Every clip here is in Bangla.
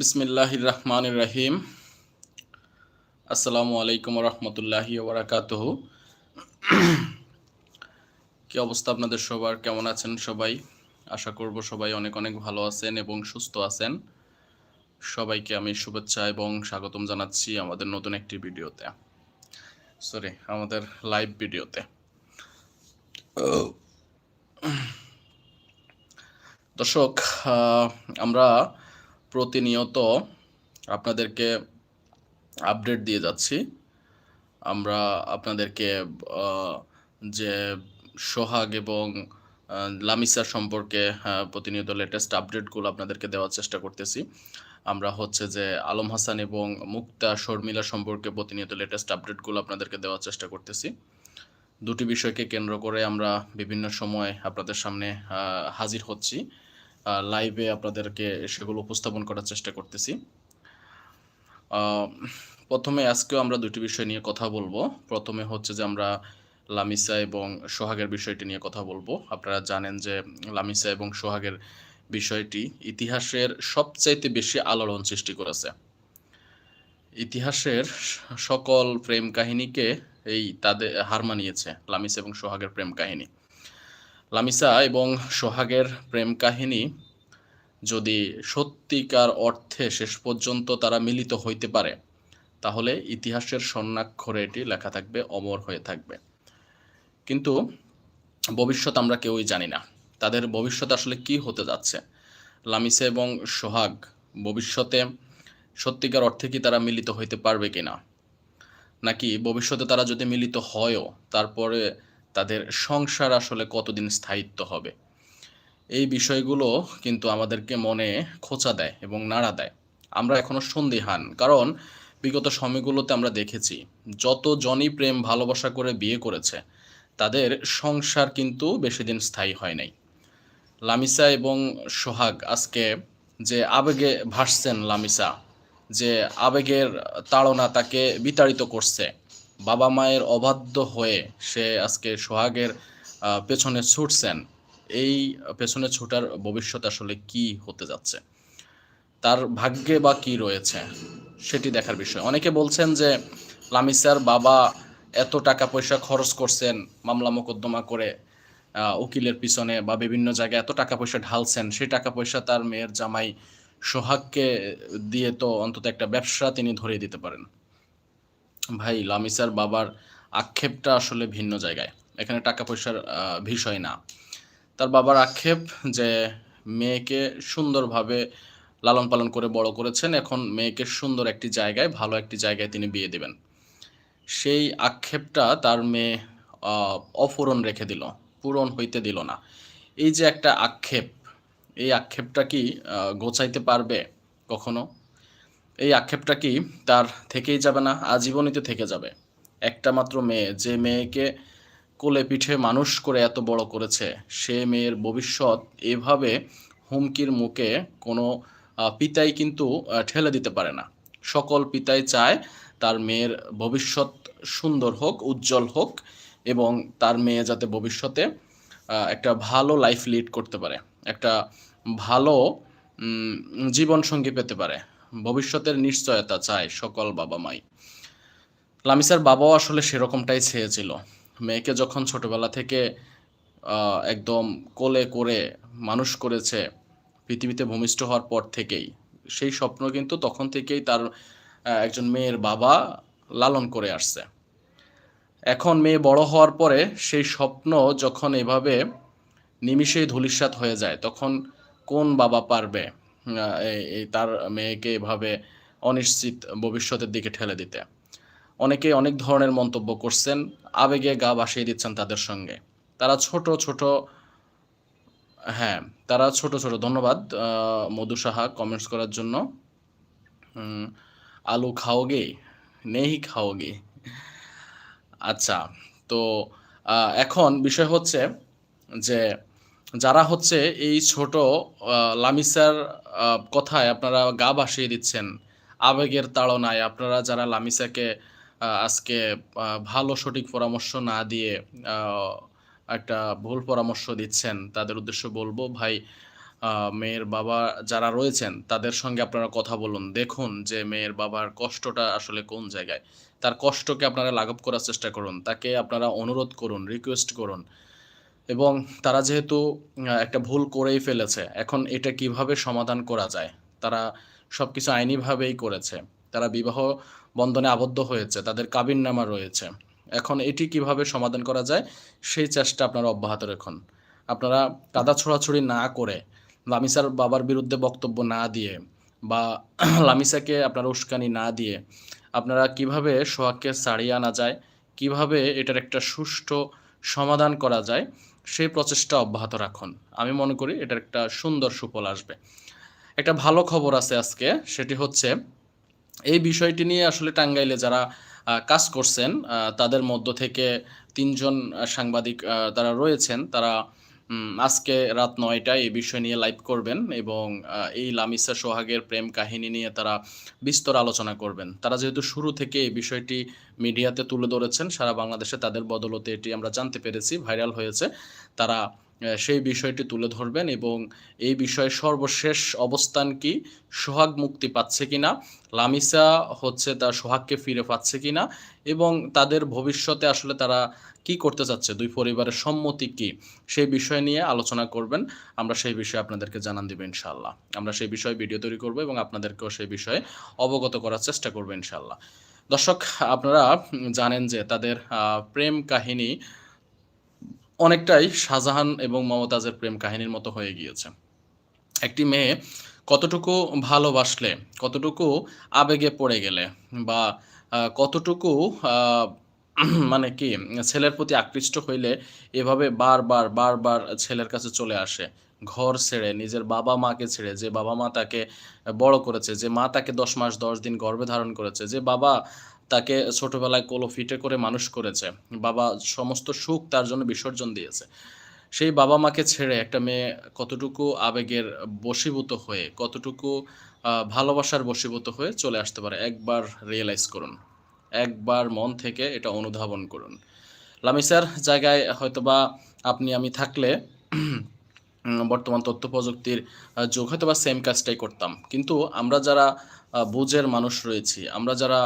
বিসমিল্লাহির রহমানির রহিম আসসালামু আলাইকুম রহমতুল্লাহি ওবরাকাতুহ। কি অবস্থা আপনাদের সবার? কেমন আছেন সবাই? আশা করব সবাই অনেক অনেক ভালো আছেন এবং সুস্থ আছেন। সবাইকে আমি শুভেচ্ছা এবং স্বাগতম জানাচ্ছি আমাদের নতুন একটি ভিডিওতে। সরি আমাদের লাইভ ভিডিওতে। দর্শক আমরা প্রতিনিয়ত আপনাদেরকে আপডেট দিয়ে যাচ্ছি। আমরা আপনাদেরকে যে সোহাগ এবং লামিসা সম্পর্কে প্রতিনিয়ত লেটেস্ট আপডেটগুলো আপনাদেরকে দেওয়ার চেষ্টা করতেছি। আমরা হচ্ছে যে আলম হাসান এবং মুক্তা শর্মিলা সম্পর্কে প্রতিনিয়ত লেটেস্ট আপডেটগুলো আপনাদেরকে দেওয়ার চেষ্টা করতেছি। দুটি বিষয়কে কেন্দ্র করে আমরা বিভিন্ন সময় আপনাদের সামনে হাজির হচ্ছি। লাইভে আপনাদেরকে সেগুলো উপস্থাপন করার চেষ্টা করতেছি। প্রথমে আজকেও আমরা দুটি বিষয় নিয়ে কথা বলব। প্রথমে হচ্ছে যে আমরা লামিসা এবং সোহাগের বিষয়টি নিয়ে কথা বলব। আপনারা জানেন যে লামিসা এবং সোহাগের বিষয়টি ইতিহাসের সবচাইতে বেশি আলোড়ন সৃষ্টি করেছে। ইতিহাসের সকল প্রেম কাহিনীকে এই তাদের হার মানিয়েছে, লামিসা এবং সোহাগের প্রেম কাহিনী। লামিসা এবং সোহাগের প্রেম কাহিনী যদি সত্যিকার অর্থে শেষ পর্যন্ত তারা মিলিত হইতে পারে, তাহলে ইতিহাসের স্বর্ণাক্ষরে এটি লেখা থাকবে, অমর হয়ে থাকবে। কিন্তু ভবিষ্যৎ আমরা কেউই জানি না। তাদের ভবিষ্যৎ আসলে কি হতে যাচ্ছে? লামিসা এবং সোহাগ ভবিষ্যতে সত্যিকার অর্থে কি তারা মিলিত হইতে পারবে কিনা? নাকি ভবিষ্যতে তারা যদি মিলিত হয়ও, তারপরে তাদের সংসার আসলে কতদিন স্থায়িত্ব হবে? এই বিষয়গুলো কিন্তু আমাদেরকে মনে খোঁচা দেয় এবং নাড়া দেয়। আমরা এখনও সন্দিহান, কারণ বিগত সময়গুলোতে আমরা দেখেছি, যত জনই প্রেম, ভালোবাসা করে বিয়ে করেছে, তাদের সংসার কিন্তু বেশি দিন স্থায়ী হয় নাই। লামিসা এবং সোহাগ আজকে যে আবেগে ভাসছেন লামিসা, যে আবেগের তাড়না তাকে বিতাড়িত করছে বাবা মায়ের অবাধ্য হয়ে সে আজকে সোহাগের পেছনে ছুটছেন। এই পেছনে ছোটার ভবিষ্যৎ আসলে কি হতে যাচ্ছে? তার ভাগ্যে বা কি রয়েছে? সেটি দেখার বিষয়। অনেকে বলছেন যে, লামিসার বাবা এত টাকা পয়সা খরচ করছেন, মামলা মোকদ্দমা করে উকিলের পিছনে বা বিভিন্ন জায়গায় এত টাকা পয়সা ঢালছেন, সেই টাকা পয়সা তার মেয়ের জামাই সোহাগকে দিয়ে তো অন্তত একটা ব্যবসা তিনি ধরিয়ে দিতে পারেন। ভাই, লামিসার বাবার আক্ষেপটা আসলে ভিন্ন জায়গায়। এখানে টাকা পয়সার বিষয় না। তার বাবার আক্ষেপ যে মেয়েকে সুন্দরভাবে লালন পালন করে বড় করেছেন, এখন মেয়েকে সুন্দর একটি জায়গায়, ভালো একটি জায়গায় তিনি বিয়ে দেবেন। সেই আক্ষেপটা তার মেয়ে অপূরণ রেখে দিল, পূরণ হইতে দিল না। এই যে একটা আক্ষেপ, এই আক্ষেপটা কি গোছাইতে পারবে কখনো? এই আক্ষেপটা কি তার থেকেই যাবে না? আজীবনীতে থেকে যাবে। একটা মাত্র মেয়ে, যে মেয়েকে কোলে পিঠে মানুষ করে এত বড় করেছে, সে মেয়ের ভবিষ্যৎ এভাবে হুমকির মুখে কোনো পিতাই কিন্তু ঠেলে দিতে পারে না। সকল পিতাই চায় তার মেয়ের ভবিষ্যৎ সুন্দর হোক, উজ্জ্বল হোক এবং তার মেয়ে যাতে ভবিষ্যতে একটা ভালো লাইফ লিড করতে পারে, একটা ভালো জীবনসঙ্গী পেতে পারে। ভবিষ্যতের নিশ্চয়তা চায় সকল বাবা মাই লামিসার বাবাও আসলে সেরকমটাই চেয়েছিল। মেয়েকে যখন ছোটবেলা থেকে একদম কোলে করে মানুষ করেছে, পৃথিবীতে ভূমিষ্ঠ হওয়ার পর থেকেই, সেই স্বপ্ন কিন্তু তখন থেকেই তার একজন মেয়ের বাবা লালন করে আসছে। এখন মেয়ে বড় হওয়ার পরে সেই স্বপ্ন যখন এভাবে নিমিষেই ধূলিসাৎ হয়ে যায়, তখন কোন বাবা পারবে? এই- তার মেয়েকে এভাবে অনিশ্চিত ভবিষ্যতের দিকে ঠেলে দিতে। অনেকে অনেক ধরনের মন্তব্য করছেন, আবেগে গা ভাসিয়ে দিচ্ছেন তাদের সঙ্গে। তারা ছোট ছোট হ্যাঁ তারা ছোট ছোট। ধন্যবাদ মধু সাহা কমেন্টস করার জন্য। আলু খাওগে নেই খাওগে। আচ্ছা তো এখন বিষয় হচ্ছে যে যারা হচ্ছে এই ছোট লামিসার কথায় আপনারা গা ভাসিয়ে দিচ্ছেন আবেগের তাড়নায়, আপনারা যারা লামিসাকে আজকে ভালো সঠিক পরামর্শ না দিয়ে একটা ভুল পরামর্শ দিচ্ছেন, তাদের উদ্দেশ্য বলব, ভাই মেয়ের বাবা যারা রয়েছেন, তাদের সঙ্গে আপনারা কথা বলুন। দেখুন যে মেয়ের বাবার কষ্টটা আসলে কোন জায়গায়। তার কষ্টকে আপনারা লাঘব করার চেষ্টা করুন, তাকে আপনারা অনুরোধ করুন রিকোয়েস্ট করুন। এবং তারা যেহেতু একটা ভুল করেই ফেলেছে, এখন এটা কীভাবে সমাধান করা যায়? তারা সব কিছু আইনিভাবেই করেছে। তারা বিবাহ বন্ধনে আবদ্ধ হয়েছে, তাদের কাবিননামা রয়েছে। এখন এটি কীভাবে সমাধান করা যায়, সেই চেষ্টা আপনারা অব্যাহত রাখুন। আপনারা কাদা ছোড়াছুড়ি না করে, লামিসার বাবার বিরুদ্ধে বক্তব্য না দিয়ে বা লামিসাকে আপনারা উস্কানি না দিয়ে আপনারা কীভাবে সোহাগকে ছাড়িয়ে আনা যায়, কীভাবে এটার একটা সুষ্ঠু সমাধান করা যায় সেই প্রচেষ্টা অব্যাহত রাখুন। আমি মনে করি এটার একটা সুন্দর সুফল আসবে। একটা ভালো খবর আছে আজকে, সেটি হচ্ছে এই বিষয়টি নিয়ে আসলে টাঙ্গাইলে যারা কাজ করছেন তাদের মধ্য থেকে তিনজন সাংবাদিক তারা রয়েছেন। তারা আজকে রাত নয়টায় এই বিষয় নিয়ে লাইভ করবেন এবং এই লামিসা সোহাগের প্রেম কাহিনী নিয়ে তারা বিস্তর আলোচনা করবেন। তারা যেহেতু শুরু থেকে এই বিষয়টি মিডিয়াতে তুলে ধরেছেন, সারা বাংলাদেশে তাদের বদলতে এটি আমরা জানতে পেরেছি ভাইরাল হয়েছে। তারা সেই বিষয়টি তুলে ধরবেন এবং এই বিষয়ে সর্বশেষ অবস্থান কি? সোহাগ মুক্তি পাচ্ছে কিনা? লামিসা হচ্ছে তার সোহাগকে ফিরে পাচ্ছে কিনা? এবং তাদের ভবিষ্যতে আসলে তারা কি করতে চাচ্ছে? দুই পরিবারের সম্মতি কি? সেই বিষয় নিয়ে আলোচনা করবেন। আমরা সেই বিষয়ে আপনাদেরকে জানান দিব ইনশাল্লাহ আমরা সেই বিষয়ে ভিডিও তৈরি করব এবং আপনাদেরকেও সেই বিষয়ে অবগত করার চেষ্টা করব ইনশাল্লাহ দর্শক, আপনারা জানেন যে তাদের প্রেম কাহিনী অনেকটাই শাহজাহান এবং মমতাজের প্রেম কাহিনীর মতো হয়ে গিয়েছে। একটি মেয়ে কতটুকু ভালোবাসলে, কতটুকু আবেগে পড়ে গেলে বা কতটুকু মানে কি, ছেলের প্রতি আকৃষ্ট হইলে এভাবে বারবার বারবার ছেলের কাছে চলে আসে, ঘর ছেড়ে, নিজের বাবা মাকে ছেড়ে, যে বাবা মা তাকে বড় করেছে, যে মা তাকে দশ মাস, দশ দিন গর্ভে ধারণ করেছে, যে বাবা তাকে ছোটবেলায় কোলো ফিটে করে মানুষ করেছে। বাবা সমস্ত সুখ তার জন্য বিসর্জন দিয়েছে। সেই বাবা মাকে ছেড়ে একটা মেয়ে কতটুকু আবেগের বশীভূত হয়ে, কতটুকু ভালোবাসার বশীভূত হয়ে চলে আসতে পারে, একবার রিয়েলাইজ করুন। একবার মন থেকে এটা অনুধাবন করুন। লামিসার জায়গায় হয়তোবা আপনি, আমি থাকলে বর্তমান তথ্য প্রযুক্তির যুগ হয়তো বা সেম কাজটাই করতাম। কিন্তু আমরা যারা বুঝের মানুষ রয়েছি, আমরা যারা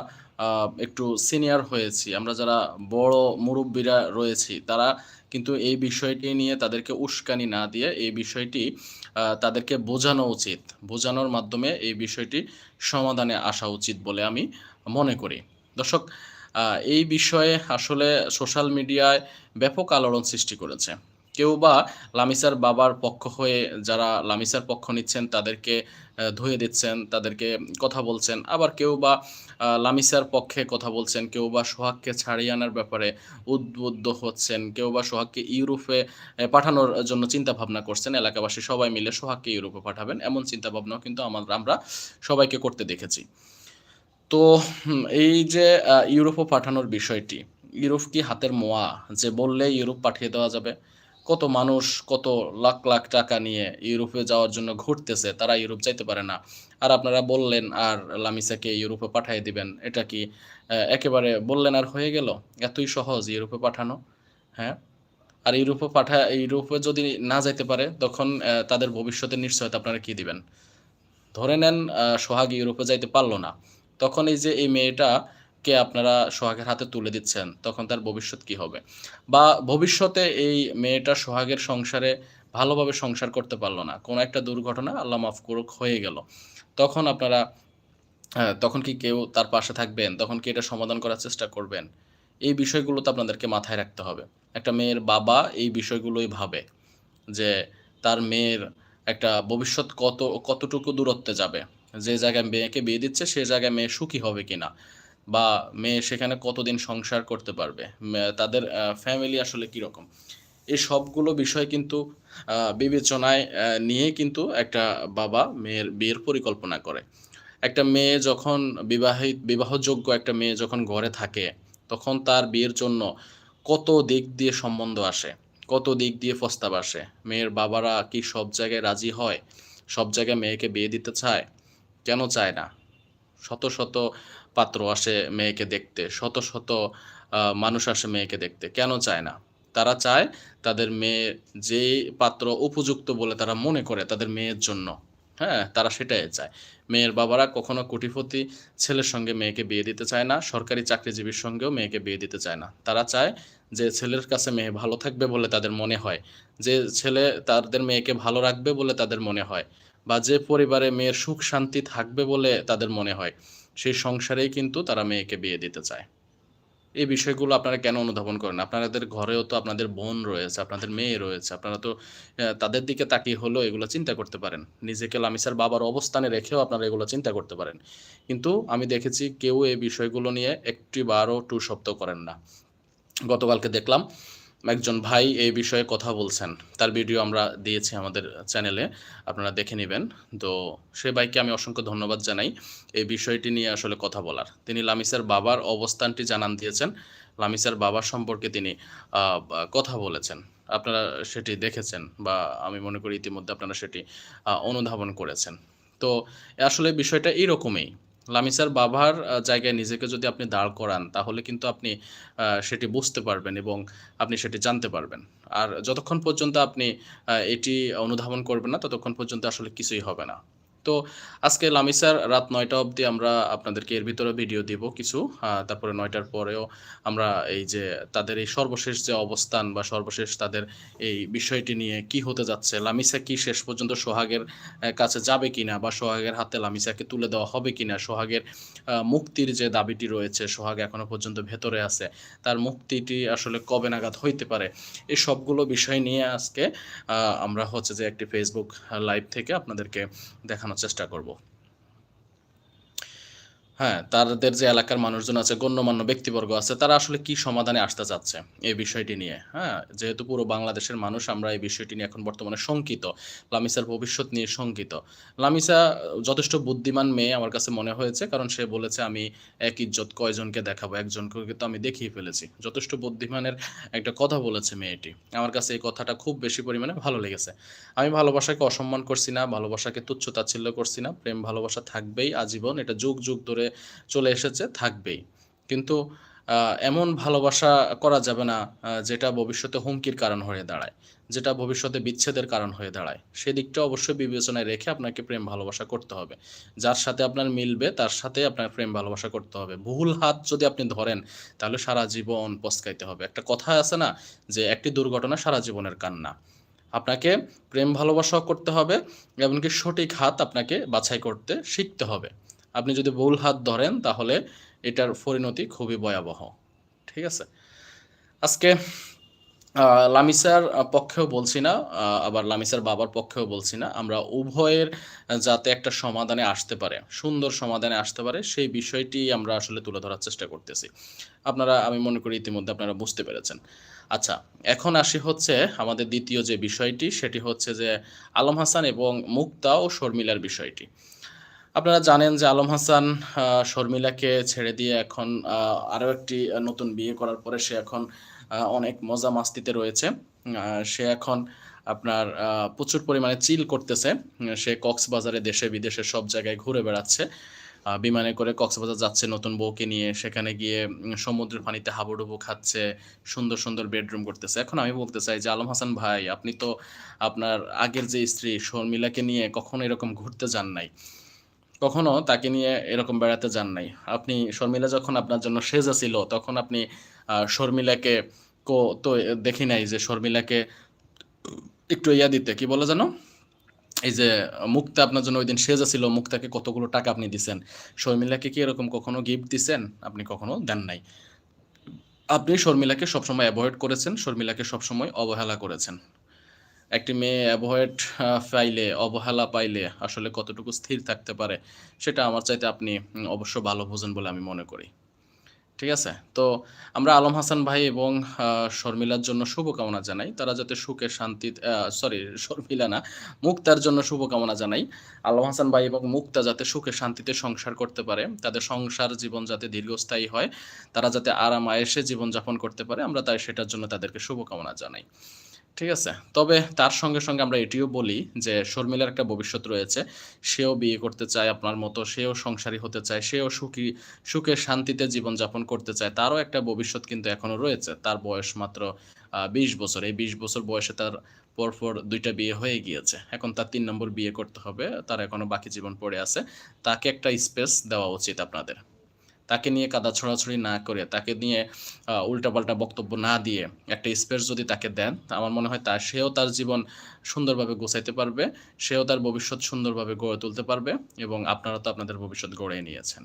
একটু সিনিয়র হয়েছি। আমরা যারা বড় মুরব্বীরা রয়েছি, তারা কিন্তু এই বিষয়টি নিয়ে তাদেরকে উস্কানি না দিয়ে এই বিষয়টি তাদেরকে বোঝানো উচিত। বোঝানোর মাধ্যমে এই বিষয়টি সমাধানে আসা উচিত বলে আমি মনে করি। দর্শক এই বিষয়ে আসলে সোশ্যাল মিডিয়ায় ব্যাপক আলোড়ন সৃষ্টি করেছে। কেউ বা লামিসার বাবার পক্ষ হয়ে যারা লামিসার পক্ষ নিচ্ছেন, তাদেরকে ধুয়ে দিচ্ছেন, তাদেরকে কথা বলছেন। আবার কেউ বা লামিসার পক্ষে কথা বলছেন, কেউ বা সোহাগকে ছাড়িয়ে আনার ব্যাপারে উদ্বুদ্ধ হচ্ছেন, কেউ বা সোহাগকে ইউরোপে পাঠানোর জন্য চিন্তা ভাবনা করছেন। এলাকাবাসী সবাই মিলে সোহাগকে ইউরোপে পাঠাবেন। এমন চিন্তা ভাবনাও কিন্তু আমার, আমরা সবাইকে করতে দেখেছি। তো এই যে ইউরোপে পাঠানোর বিষয়টি, ইউরোপ কি হাতের মোয়া যে বললে ইউরোপ পাঠিয়ে দেওয়া যাবে? কত মানুষ কত লাখ লাখ টাকা নিয়ে ইউরোপে যাওয়ার জন্য ঘুরতেছে, তারা ইউরোপ যাইতে পারে না। আর আপনারা বললেন, আর লামিসাকে ইউরোপে পাঠিয়ে দিবেন। এটা কি একেবারে বললেন আর হয়ে গেল? এতই সহজ ইউরোপে পাঠানো হ্যাঁ? আর ইউরোপে পাঠা, ইউরোপে যদি না যাইতে পারে, তখন তাদের ভবিষ্যতের নিশ্চয়তা আপনারা কি দিবেন? ধরে নেন সোহাগ ইউরোপে যাইতে পারল না, তখন এই যে এই মেয়েটাকে আপনারা সোহাগের হাতে তুলে দিচ্ছেন, তখন তার ভবিষ্যৎ কি হবে? বা ভবিষ্যতে এই মেয়েটা সোহাগের সংসারে ভালোভাবে সংসার করতে পারল না, কোনো একটা দুর্ঘটনা, আল্লাহ মাফ করুক, হয়ে গেল। তখন আপনারা তখন কি কেউ তার পাশে থাকবেন? তখন কি এটা সমাধান করার চেষ্টা করবেন? এই বিষয়গুলো তো আপনাদেরকে মাথায় রাখতে হবে। একটা মেয়ের বাবা এই বিষয়গুলোই ভাবে যে তার মেয়ের একটা ভবিষ্যৎ কত, কতটুকু দূরত্বে যাবে। যে জায়গায় মেয়েকে বিয়ে দিচ্ছে, সে জায়গায় মেয়ে সুখী হবে কিনা। বা মেয়ে সেখানে কতদিন সংসার করতে পারবে? তাদের ফ্যামিলি আসলে কীরকম? এই সবগুলো বিষয় কিন্তু বিবেচনায় নিয়ে কিন্তু একটা বাবা মেয়ের বিয়ের পরিকল্পনা করে। একটা মেয়ে যখন বিবাহিত, বিবাহযোগ্য একটা মেয়ে যখন ঘরে থাকে, তখন তার বিয়ের জন্য কত দিক দিয়ে সম্বন্ধ আসে, কত দিক দিয়ে প্রস্তাব আসে? মেয়ের বাবারা কি সব জায়গায় রাজি হয়? সব জায়গায় মেয়েকে বিয়ে দিতে চায়? কেন চায় না? শত শত পাত্র আসে মেয়েকে দেখতে, শত শত মানুষ আসে মেয়েকে দেখতে। কেন চায় না? তারা চায় তাদের মেয়ে যে পাত্র উপযুক্ত বলে তারা মনে করে তাদের মেয়ের জন্য। হ্যাঁ তারা সেটাই চায়। মেয়ের বাবারা কখনো কোটিপতি ছেলের সঙ্গে মেয়েকে বিয়ে দিতে চায় না, সরকারি চাকরিজীবীর সঙ্গেও মেয়েকে বিয়ে দিতে চায় না। তারা চায় যে ছেলের কাছে মেয়ে ভালো থাকবে বলে তাদের মনে হয়, যে ছেলে তাদের মেয়েকে ভালো রাখবে বলে তাদের মনে হয়, বা যে পরিবারে মেয়ের সুখ শান্তি থাকবে বলে তাদের মনে হয়। সেই সংসারেই কিন্তু তারা মেয়েকে বিয়ে দিতে চায়। এই বিষয়গুলো আপনারা কেন অনুধাবন করেন? আপনাদের ঘরেও তো আপনাদের বোন রয়েছে, আপনাদের মেয়ে রয়েছে, আপনারা তো তাদের দিকে তাকিয়ে হলেও এগুলো চিন্তা করতে পারেন। নিজেকে লামিসার বাবার অবস্থানে রেখেও আপনারা এগুলো চিন্তা করতে পারেন। কিন্তু আমি দেখেছি কেউ এই বিষয়গুলো নিয়ে একটি বারও টু শব্দ করেন না। গতকালকে দেখলাম একজন ভাই এই বিষয়ে কথা বলছেন। তার ভিডিও আমরা দিয়েছি আমাদের চ্যানেলে, আপনারা দেখে নেবেন। তো সে ভাইকে আমি অসংখ্য ধন্যবাদ জানাই এই বিষয়টি নিয়ে আসলে কথা বলার। তিনি লামিসার বাবার অবস্থানটি জানান দিয়েছেন। লামিসার বাবার সম্পর্কে তিনি কথা বলেছেন। আপনারা সেটি দেখেছেন বা আমি মনে করি ইতিমধ্যে আপনারা সেটি অনুধাবন করেছেন। তো আসলে বিষয়টা এইরকমই লামিসার বাবার জায়গায় নিজেকে যদি আপনি দাঁড় করান, তাহলে কিন্তু আপনি সেটি বুঝতে পারবেন এবং আপনি সেটি জানতে পারবেন। আর যতক্ষণ পর্যন্ত আপনি এটি অনুধাবন করবেন না, ততক্ষণ পর্যন্ত আসলে কিছুই হবে না। তো আজকে লামিসার রাত নয়টা অবধি আমরা আপনাদেরকে এর ভিতরে ভিডিও দিব কিছু তারপরে নয়টার পরেও আমরা এই যে তাদের এই সর্বশেষ যে অবস্থান বা সর্বশেষ তাদের এই বিষয়টি নিয়ে কি হতে যাচ্ছে, লামিসা কি শেষ পর্যন্ত সোহাগের কাছে যাবে কিনা বা সোহাগের হাতে লামিসাকে তুলে দেওয়া হবে কিনা, সোহাগের মুক্তির যে দাবিটি রয়েছে, সোহাগ এখনও পর্যন্ত ভেতরে আছে, তার মুক্তিটি আসলে কবে নাগাদ হইতে পারে এই সবগুলো বিষয় নিয়ে আজকে আমরা হচ্ছে যে একটি ফেসবুক লাইভ থেকে আপনাদেরকে দেখানোর চেষ্টা করব। হ্যাঁ তাদের যে এলাকার মানুষজন আছে, গণ্যমান্য ব্যক্তিবর্গ আছে, তারা আসলে কি সমাধানে আসতে চাচ্ছে এই বিষয়টি নিয়ে? হ্যাঁ যেহেতু পুরো বাংলাদেশের মানুষ, আমরা এই বিষয়টি নিয়ে এখন বর্তমানে শঙ্কিত, লামিসার ভবিষ্যৎ নিয়ে শঙ্কিত। লামিসা যথেষ্ট বুদ্ধিমান মেয়ে আমার কাছে মনে হয়েছে, কারণ সে বলেছে, আমি এক ইজ্জত কয়জনকে দেখাবো? একজনকে কিন্তু আমি দেখিয়ে ফেলেছি। যথেষ্ট বুদ্ধিমানের একটা কথা বলেছে মেয়েটি। আমার কাছে এই কথাটা খুব বেশি পরিমাণে ভালো লেগেছে। আমি ভালোবাসাকে অসম্মান করছি না, ভালোবাসাকে তুচ্ছ তাচ্ছিল্য করছি না, প্রেম ভালোবাসা থাকবেই আজীবন, এটা যুগ যুগ ধরে চলে এসেছে, থাকবেই। কিন্তু এমন ভালোবাসা করা যাবে না যেটা ভবিষ্যতে হুমকির কারণ হয়ে দাঁড়ায়, যেটা ভবিষ্যতে বিচ্ছেদের কারণ হয়ে দাঁড়ায়। সেদিকটা অবশ্যই বিবেচনায় রেখে আপনাকে প্রেম ভালোবাসা করতে হবে। যার সাথে আপনার মিলবে, তার সাথে আপনার প্রেম ভালোবাসা করতে হবে। ভুল হাত যদি আপনি ধরেন, তাহলে সারা জীবন পস্কাইতে হবে। একটা কথা আছে না, যে একটি দুর্ঘটনা সারা জীবনের কান্না। আপনাকে প্রেম ভালোবাসাও করতে হবে, এমনকি সঠিক হাত আপনাকে বাছাই করতে শিখতে হবে। আপনি যদি ভুল হাত ধরেন, তাহলে এটার পরিণতি খুবই ভয়াবহ। ঠিক আছে? আজকে লামিসার পক্ষেও বলছি না আবার লামিসার বাবার পক্ষেও বলছি না। আমরা উভয়ের যাতে একটা সমাধানে আসতে পারে, সুন্দর সমাধানে আসতে পারে, সেই বিষয়টি আমরা আসলে তুলে ধরার চেষ্টা করতেছি। আপনারা, আমি মনে করি ইতিমধ্যে আপনারা বুঝতে পেরেছেন। আচ্ছা এখন আসি হচ্ছে আমাদের দ্বিতীয় যে বিষয়টি, সেটি হচ্ছে যে আলম হাসান এবং মুক্তা ও শর্মিলার বিষয়টি। আপনারা জানেন যে আলম হাসান শর্মিলাকে ছেড়ে দিয়ে এখন আরও একটি নতুন বিয়ে করার পরে সে এখন অনেক মজা মাস্তিতে রয়েছে। সে এখন আপনার প্রচুর পরিমাণে চিল করতেছে। সে কক্সবাজারে দেশে বিদেশে সব জায়গায় ঘুরে বেড়াচ্ছে। বিমানে করে কক্সবাজার যাচ্ছে নতুন বউকে নিয়ে। সেখানে গিয়ে সমুদ্রের পানিতে হাবুডুবু খাচ্ছে। সুন্দর সুন্দর বেডরুম করতেছে। এখন আমি বলতে চাই যে, আলম হাসান ভাই, আপনি তো আপনার আগের যে স্ত্রী, শর্মিলাকে নিয়ে কখনো এরকম ঘুরতে যান নাই। কখনো তাকে নিয়ে এরকম বেড়াতে যান নাই। আপনি শর্মিলা যখন আপনার জন্য সেজা ছিল তখন আপনি শর্মিলাকে কো, তো দেখি নাই যে শর্মিলাকে একটু ইয়া দিতে, কি বলে জানো এই যে, মুক্তা আপনার জন্য ওই দিন সেজা ছিল মুক্তাকে কতগুলো টাকা আপনি দিছেন? শর্মিলাকে কি এরকম কখনো গিফট দিছেন? আপনি কখনো দেন নাই। আপনি শর্মিলাকে সবসময় অ্যাভয়েড করেছেন, শর্মিলাকে সবসময় অবহেলা করেছেন। একটি মেয়ে অ্যাভয়েড পাইলে অবহেলা পাইলে আসলে কতটুকু স্থির থাকতে পারে সেটা আমার চাইতে আপনি অবশ্য ভালো বোঝেন বলে আমি মনে করি। ঠিক আছে? তো আমরা আলম হাসান ভাই এবং শর্মিলার জন্য শুভকামনা জানাই। তারা যাতে সুখে শান্তি সরি শর্মিলা না, মুক্তার জন্য শুভকামনা জানাই। আলম হাসান ভাই এবং মুক্তা যাতে সুখে শান্তিতে সংসার করতে পারে, তাদের সংসার জীবন যাতে দীর্ঘস্থায়ী হয়, তারা যাতে আরাম আয়েসে জীবনযাপন করতে পারে, আমরা তাই সেটার জন্য তাদেরকে শুভকামনা জানাই। ঠিক আছে? তবে তার সঙ্গে সঙ্গে আমরা এটিও বলি যে শর্মিলার একটা ভবিষ্যৎ রয়েছে। সেও বিয়ে করতে চায় আপনার মতো, সেও সংসারী হতে চায়, সেও সুখী, সুখে শান্তিতে জীবনযাপন করতে চায়। তারও একটা ভবিষ্যৎ কিন্তু এখনও রয়েছে। তার বয়স মাত্র বিশ বছর। এই বিশ বছর বয়সে তার পরপর দুইটা বিয়ে হয়ে গিয়েছে। এখন তার তিন নম্বর বিয়ে করতে হবে। তার এখনও বাকি জীবন পড়ে আছে। তাকে একটা স্পেস দেওয়া উচিত আপনাদের। তাকে নিয়ে কাদা ছড়াছড়ি না করে, তাকে নিয়ে উল্টাপাল্টা বক্তব্য না দিয়ে একটা স্পেস যদি তাকে দেন আমার মনে হয় তার সেও তার জীবন সুন্দরভাবে গোছাইতে পারবে, সেও তার ভবিষ্যৎ সুন্দরভাবে গড়ে তুলতে পারবে এবং আপনারা তো আপনাদের ভবিষ্যৎ গড়ে নিয়েছেন।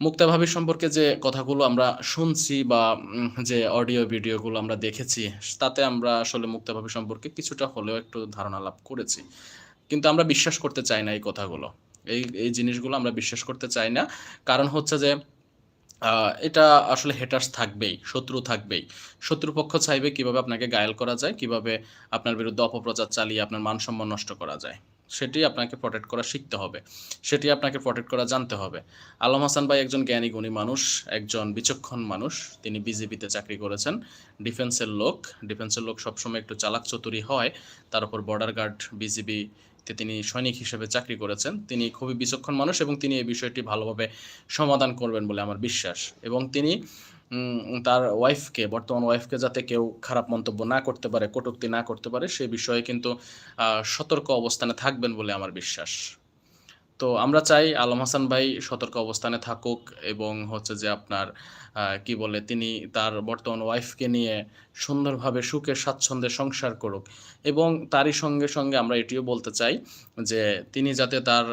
মুক্তাভাবী সম্পর্কে যে কথাগুলো আমরা শুনছি বা যে অডিও ভিডিওগুলো আমরা দেখেছি, তাতে আমরা আসলে মুক্তাভাবী সম্পর্কে কিছুটা হলেও একটু ধারণা লাভ করেছি। কিন্তু আমরা বিশ্বাস করতে চাই না এই কথাগুলো। এই এই জিনিসগুলো আমরা বিশ্বাস করতে চাই না। কারণ হচ্ছে যে এটা আসলে হেটার্স থাকবেই, শত্রু থাকবেই। শত্রুপক্ষ চাইবে কীভাবে আপনাকে গায়েল করা যায়, কীভাবে আপনার বিরুদ্ধে অপপ্রচার চালিয়ে আপনার মানসম্মান নষ্ট করা যায়। সেটি আপনাকে প্রোটেক্ট করা শিখতে হবে। সেটি আপনাকে প্রোটেক্ট করা জানতে হবে। আলম হাসান ভাই একজন জ্ঞানী, গুণী মানুষ, একজন বিচক্ষণ মানুষ। তিনি বিজেপিতে চাকরি করেছেন। ডিফেন্সের লোক। ডিফেন্সের লোক সবসময় একটু চালাক চতুরি হয়। তার উপর বর্ডার গার্ড বিজিবি তিনি সৈনিক হিসেবে চাকরি করেছেন। তিনি খুবই বিচক্ষণ মানুষ এবং তিনি এই বিষয়টি ভালোভাবে সমাধান করবেন বলে আমার বিশ্বাস। এবং তিনি তার ওয়াইফকে বর্তমান ওয়াইফকে যাতে কেউ খারাপ মন্তব্য না করতে পারে, কটুক্তি না করতে পারে, সে বিষয়ে কিন্তু সতর্ক অবস্থানে থাকবেন বলে আমার বিশ্বাস। তো আমরা চাই আলম হাসান ভাই সতর্ক অবস্থানে থাকুক এবং হচ্ছে যে আপনার কি বলে, তিনি তার বর্তমান ওয়াইফকে নিয়ে সুন্দরভাবে সুখে স্বাচ্ছন্দ্যে সংসার করুক। এবং তারই সঙ্গে সঙ্গে আমরা এটিও বলতে চাই যে তিনি যাতে তার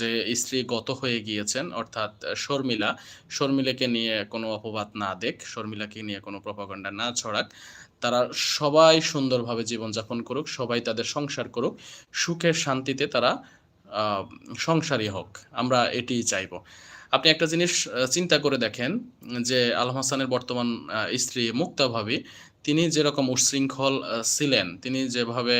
যে স্ত্রী গত হয়ে গিয়েছেন, অর্থাৎ শর্মিলা, শর্মিলাকে নিয়ে কোনো অপবাদ না দেখ, শর্মিলাকে নিয়ে কোনো প্রপাগণ্ডা না ছড়াক। তারা সবাই সুন্দরভাবে জীবনযাপন করুক, সবাই তাদের সংসার করুক সুখের শান্তিতে তারা সংসারী হোক, আমরা এটিই চাইব। আপনি একটা জিনিস চিন্তা করে দেখেন যে আলম হাসানের বর্তমান স্ত্রী মুক্তাভাবী তিনি যেরকম উচ্ছৃঙ্খল ছিলেন, তিনি যেভাবে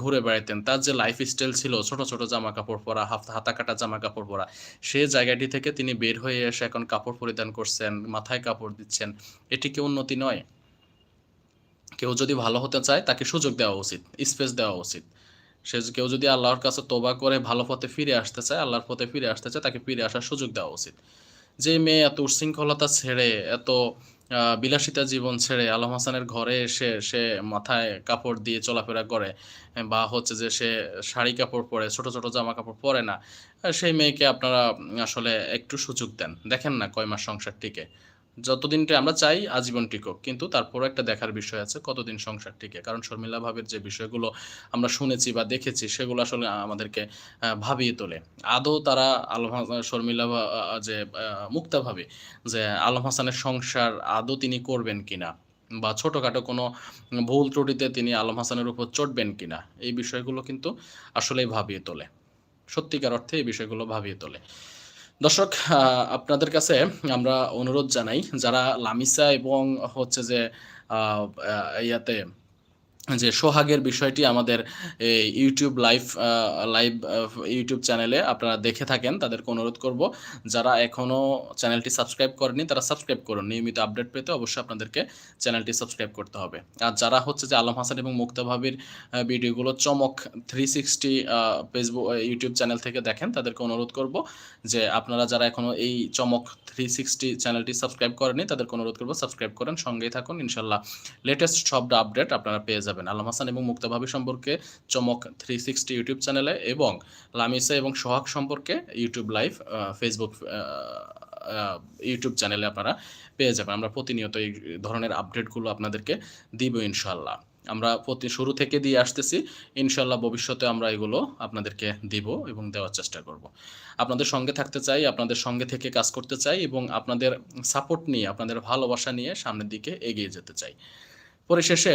ঘুরে বেড়াইতেন তার যে লাইফ স্টাইল ছিল, ছোট ছোট জামা কাপড় পরা হাতা কাটা জামা কাপড় পরা, সে জায়গাটি থেকে তিনি বের হয়ে এসে এখন কাপড় পরিধান করছেন, মাথায় কাপড় দিচ্ছেন, এটি কি উন্নতি নয়? কেউ যদি ভালো হতে চায়, তাকে সুযোগ দেওয়া উচিত স্পেস দেওয়া উচিত। সে কেউ যদি আল্লাহর কাছে তোবা করে ভালো পথে ফিরে আসতে চায়, আল্লাহর পথে ফিরে আসতে চায়, তাকে ফিরে আসার সুযোগ দেওয়া উচিত। যে মেয়ে এত উশৃঙ্খলতা ছেড়ে, এত বিলাসিতা জীবন ছেড়ে আলম হাসানের ঘরে এসে সে মাথায় কাপড় দিয়ে চলাফেরা করে, বা হচ্ছে যে সে শাড়ি কাপড় পরে, ছোট ছোট জামা কাপড় পরে না সেই মেয়েকে আপনারা আসলে একটু সুযোগ দেন। দেখেন না কয় মাস সংসার টিকে যতদিনটা আমরা চাই আজীবন টিকুক, কিন্তু তারপরও একটা দেখার বিষয় আছে কতদিন সংসার টিকে। কারণ শর্মিলা ভাবের যে বিষয়গুলো আমরা শুনেছি বা দেখেছি, সেগুলো আসলে আমাদেরকে ভাবিয়ে তোলে। আদৌ তারা আলম শর্মিলা যে মুক্তা ভাবে, যে আলম হাসানের সংসার আদৌ তিনি করবেন কিনা বা ছোটোখাটো কোনো ভুল ত্রুটিতে তিনি আলম হাসানের উপর চটবেন কিনা, এই বিষয়গুলো কিন্তু আসলেই ভাবিয়ে তোলে। সত্যিকার অর্থে এই বিষয়গুলো ভাবিয়ে তোলে। দর্শক আপনাদের কাছে আমরা অনুরোধ জানাই যারা লামিসা এবং হচ্ছে যে ইয়াতে যে সোহাগের বিষয়টি আমাদের ইউটিউব লাইভ লাইভ ইউটিউব চ্যানেলে আপনারা দেখে থাকেন, তাদেরকে অনুরোধ করব, যারা এখনও চ্যানেলটি সাবস্ক্রাইব করেনি তারা সাবস্ক্রাইব করুন। নিয়মিত আপডেট পেতে অবশ্যই আপনাদেরকে চ্যানেলটি সাবস্ক্রাইব করতে হবে। আর যারা হচ্ছে যে আলম হাসান এবং মুক্তাভাবির ভিডিওগুলো চমক three sixty Facebook YouTube channel থেকে দেখেন, তাদেরকে অনুরোধ করব যে আপনারা যারা এখনও এই চমক থ্রি সিক্সটি চ্যানেলটি সাবস্ক্রাইব করেনি তাদেরকে অনুরোধ করব সাবস্ক্রাইব করেন, সঙ্গেই থাকুন। ইনশাল্লাহ লেটেস্ট সব আপডেট আপনারা পেয়ে যাবেন। আলম হাসান এবং মুক্তাভাবি সম্পর্কে চমক থ্রি সিক্সটি ইউটিউব চ্যানেলে এবং লামিসা এবং সোহাগ সম্পর্কে ইউটিউব লাইভ ফেসবুক ইউটিউব চ্যানেলে আপনারা পেয়ে যাবেন। আমরা প্রতিনিয়ত এই ধরনের আপডেটগুলো আপনাদেরকে দিব ইনশাল্লাহ আমরা প্রতি শুরু থেকে দিয়ে আসতেছি। ইনশাল্লাহ ভবিষ্যতে আমরা এগুলো আপনাদেরকে দিব এবং দেওয়ার চেষ্টা করব। আপনাদের সঙ্গে থাকতে চাই, আপনাদের সঙ্গে থেকে কাজ করতে চাই এবং আপনাদের সাপোর্ট নিয়ে, আপনাদের ভালোবাসা নিয়ে সামনের দিকে এগিয়ে যেতে চাই। পরিশেষে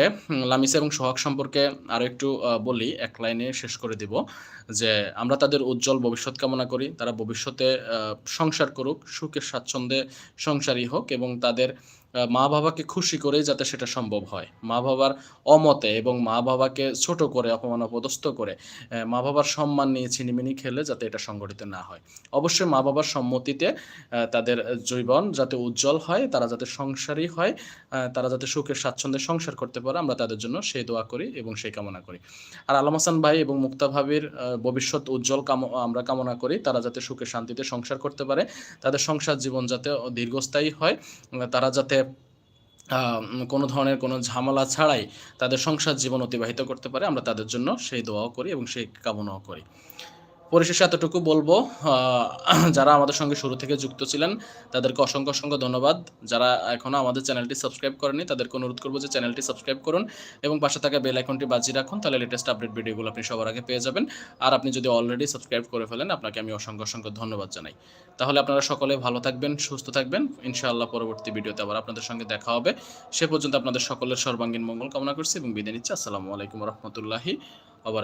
লামিসা এবং সোহাগ সম্পর্কে আরও একটু বলি, এক লাইনে শেষ করে দিব যে আমরা তাদের উজ্জ্বল ভবিষ্যৎ কামনা করি। তারা ভবিষ্যতে সংসার করুক, সুখের স্বাচ্ছন্দ্যে সংসারই হোক এবং তাদের মা বাবাকে খুশি করেই যাতে সেটা সম্ভব হয়। মা বাবার অমতে এবং মা বাবাকে ছোট করে অপমান অপদস্থ করে মা বাবার সম্মান নিয়ে ছিনিমিনি খেলে যাতে এটা সংগঠিত না হয়। অবশ্যই মা বাবার সম্মতিতে তাদের জীবন যাতে উজ্জ্বল হয়, তারা যাতে সংসারী হয় তারা যাতে সুখের স্বাচ্ছন্দ্যে সংসার করতে পারে, আমরা তাদের জন্য সেই দোয়া করি এবং সেই কামনা করি। আর আলম হাসান ভাই এবং মুক্তা ভাবির ভবিষ্যৎ উজ্জ্বল কাম, আমরা কামনা করি, তারা যাতে সুখে শান্তিতে সংসার করতে পারে, তাদের সংসার জীবন যাতে দীর্ঘস্থায়ী হয় তারা যাতে কোনো ধরনের কোনো ঝামেলা ছাড়াই তাদের সংসার জীবন অতিবাহিত করতে পারে, আমরা তাদের জন্য সেই দোয়াও করি এবং সেই কামনাও করি। পরিশেষে এতটুকু বলব যারা আমাদের সঙ্গে শুরু থেকে যুক্ত ছিলেন, তাদেরকে অসংখ্য অসংখ্য ধন্যবাদ। যারা এখনও আমাদের চ্যানেলটি সাবস্ক্রাইব করেনি তাদেরকে অনুরোধ করব যে চ্যানেলটি সাবস্ক্রাইব করুন এবং পাশে থাকা বেল আইকনটি বাজিয়ে রাখুন, তাহলে লেটেস্ট আপডেট ভিডিওগুলো আপনি সবার আগে পেয়ে যাবেন। আর আপনি যদি অলরেডি সাবস্ক্রাইব করে ফেলেন, আপনাকে আমি অসংখ্য অসংখ্য ধন্যবাদ জানাই। তাহলে আপনারা সকলে ভালো থাকবেন, সুস্থ থাকবেন। ইনশাআল্লাহ পরবর্তী ভিডিওতে আবার আপনাদের সঙ্গে দেখা হবে। সে পর্যন্ত আপনাদের সকলের সর্বাঙ্গীন মঙ্গল কামনা করছি এবং বিদায় নিচ্ছি। আসসালামু আলাইকুম রহমতুল্লাহি আবার